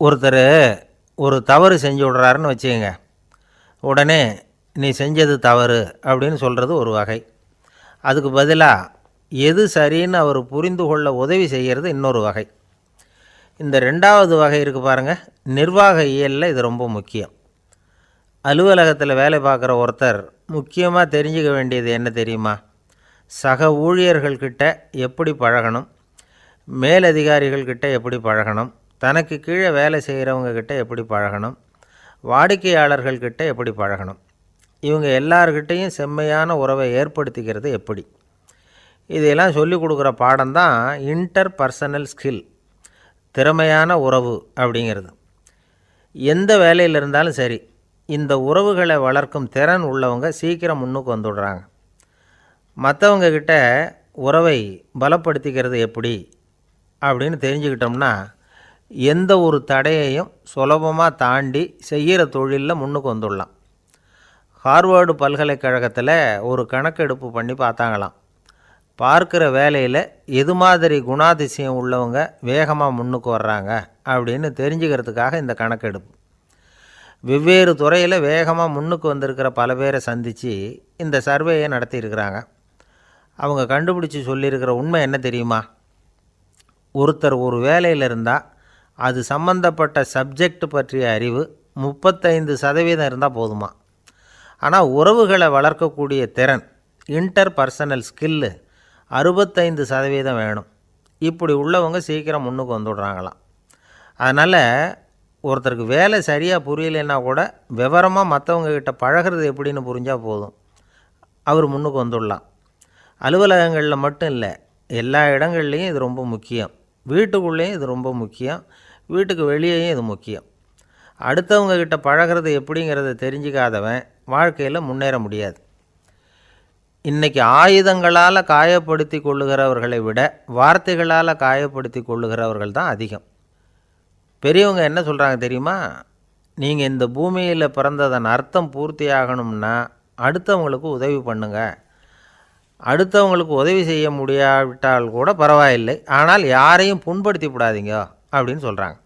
ஒருத்தர் ஒரு தவறு செஞ்சு விட்றாருன்னு வச்சுக்கோங்க. உடனே நீ செஞ்சது தவறு அப்படின்னு சொல்கிறது ஒரு வகை. அதுக்கு பதிலாக எது சரின்னு அவர் புரிந்து கொள்ள உதவி செய்கிறது இன்னொரு வகை. இந்த ரெண்டாவது வகை இருக்குது பாருங்கள் நிர்வாக இயலில் இது ரொம்ப முக்கியம். அலுவலகத்தில் வேலை பார்க்குற ஒருத்தர் முக்கியமாக தெரிஞ்சுக்க வேண்டியது என்ன தெரியுமா? சக ஊழியர்கள்கிட்ட எப்படி பழகணும்? மேலதிகாரிகள்கிட்ட எப்படி பழகணும்? தனக்கு கீழே வேலை செய்கிறவங்கக்கிட்ட எப்படி பழகணும்? வாடிக்கையாளர்கள்கிட்ட எப்படி பழகணும்? இவங்க எல்லார்கிட்டேயும் செம்மையான உறவை ஏற்படுத்திக்கிறது எப்படி? இதையெல்லாம் சொல்லிக் கொடுக்குற பாடம் தான் இன்டர் பர்சனல் ஸ்கில் திறமையான உறவு அப்படிங்கிறது. எந்த வேலையில் இருந்தாலும் சரி இந்த உறவுகளை வளர்க்கும் திறன் உள்ளவங்க சீக்கிரம் முன்னுக்கு வந்துடுறாங்க. மற்றவங்கக்கிட்ட உறவை பலப்படுத்திக்கிறது எப்படி அப்படின்னு தெரிஞ்சுக்கிட்டோம்னா எந்த ஒரு தடையையும் சுலபமாக தாண்டி செய்கிற தொழிலில் முன்னுக்கு வந்துடலாம். ஹார்வர்டு பல்கலைக்கழகத்தில் ஒரு கணக்கெடுப்பு பண்ணி பார்த்தாங்களாம். பார்க்குற வேலையில் எது மாதிரி குணாதிசயம் உள்ளவங்க வேகமாக முன்னுக்கு வர்றாங்க அப்படின்னு தெரிஞ்சுக்கிறதுக்காக இந்த கணக்கெடுப்பு. வெவ்வேறு துறையில் வேகமாக முன்னுக்கு வந்திருக்கிற பல பேரை சந்தித்து இந்த சர்வேயை நடத்தியிருக்கிறாங்க. அவங்க கண்டுபிடிச்சி சொல்லியிருக்கிற உண்மை என்ன தெரியுமா? ஒருத்தர் ஒரு வேலையில் இருந்தால் அது சம்பந்தப்பட்ட சப்ஜெக்ட் பற்றிய அறிவு முப்பத்தைந்து சதவீதம் இருந்தால் போதுமா? ஆனால் உறவுகளை வளர்க்கக்கூடிய திறன் இன்டர் பர்சனல் ஸ்கில்லு அறுபத்தைந்து சதவீதம் வேணும். இப்படி உள்ளவங்க சீக்கிரம் முன்னுக்கு வந்துடுறாங்களாம். அதனால் ஒருத்தருக்கு வேலை சரியாக புரியலைன்னா கூட விவரமாக மற்றவங்கக்கிட்ட பழகிறது எப்படின்னு புரிஞ்சால் போதும். அவர் முன்னுக்கு வந்துடலாம். அலுவலகங்களில் மட்டும் இல்லை எல்லா இடங்கள்லையும் இது ரொம்ப முக்கியம். வீட்டுக்குள்ளேயும் இது ரொம்ப முக்கியம். வீட்டுக்கு வெளியேயும் இது முக்கியம். அடுத்தவங்க கிட்ட பழகிறது எப்படிங்கிறத தெரிஞ்சுக்காதவன் வாழ்க்கையில் முன்னேற முடியாது. இன்றைக்கி ஆயுதங்களால் காயப்படுத்தி கொள்ளுகிறவர்களை விட வார்த்தைகளால் காயப்படுத்தி கொள்ளுகிறவர்கள் தான் அதிகம். பெரியவங்க என்ன சொல்கிறாங்க தெரியுமா? நீங்கள் இந்த பூமியில் பிறந்ததன் அர்த்தம் பூர்த்தி ஆகணும்னா அடுத்தவங்களுக்கு உதவி பண்ணுங்க. அடுத்தவங்களுக்கு உதவி செய்ய முடியாவிட்டால் கூட பரவாயில்லை. ஆனால் யாரையும் புண்படுத்தி விடாதீங்க அப்படின்னு சொல்கிறாங்க